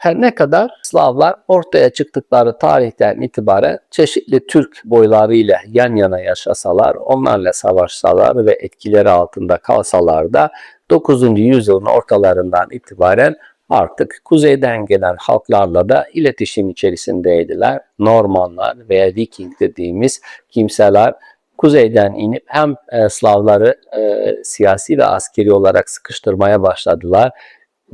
Her ne kadar Slavlar ortaya çıktıkları tarihten itibaren çeşitli Türk boylarıyla yan yana yaşasalar, onlarla savaşsalar ve etkileri altında kalsalar da 9. yüzyılın ortalarından itibaren artık kuzeyden gelen halklarla da iletişim içerisindeydiler. Normanlar veya Viking dediğimiz kimseler kuzeyden inip hem e, Slavları e, siyasi ve askeri olarak sıkıştırmaya başladılar.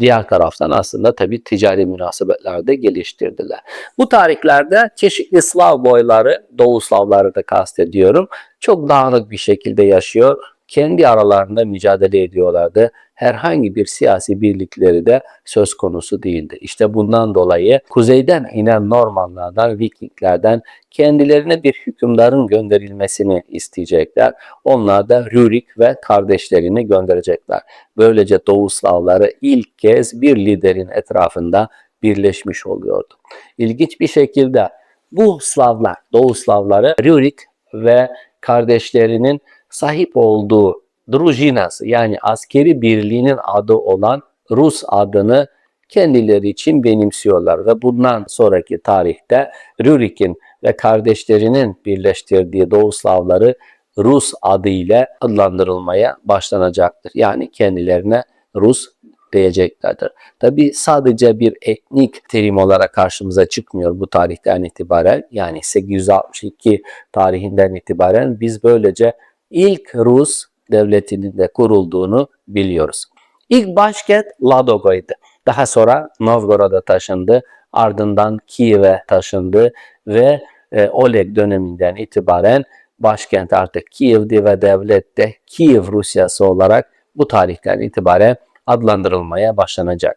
Diğer taraftan aslında tabii ticari münasebetler de geliştirdiler. Bu tarihlerde çeşitli Slav boyları, Doğu Slavları da kastediyorum, çok dağınık bir şekilde yaşıyor. Kendi aralarında mücadele ediyorlardı. Herhangi bir siyasi birlikleri de söz konusu değildi. İşte bundan dolayı kuzeyden inen Normanlardan, Vikinglerden kendilerine bir hükümdarın gönderilmesini isteyecekler. Onlar da Rurik ve kardeşlerini gönderecekler. Böylece Doğu Slavları ilk kez bir liderin etrafında birleşmiş oluyordu. İlginç bir şekilde bu Slavlar, Doğu Slavları Rurik ve kardeşlerinin sahip olduğu Drujinası yani askeri birliğinin adı olan Rus adını kendileri için benimsiyorlar ve bundan sonraki tarihte Rurik'in ve kardeşlerinin birleştirdiği Doğu Slavları Rus adıyla adlandırılmaya başlanacaktır. Yani kendilerine Rus diyeceklerdir. Tabi sadece bir etnik terim olarak karşımıza çıkmıyor bu tarihten itibaren. Yani 862 tarihinden itibaren biz böylece ilk Rus devletinin de kurulduğunu biliyoruz. İlk başkent Ladogo'ydu. Daha sonra Novgorod'a taşındı. Ardından Kiev'e taşındı ve e, Oleg döneminden itibaren başkent artık Kiev'di ve devlet de Kiev Rusyası olarak bu tarihten itibaren adlandırılmaya başlanacak.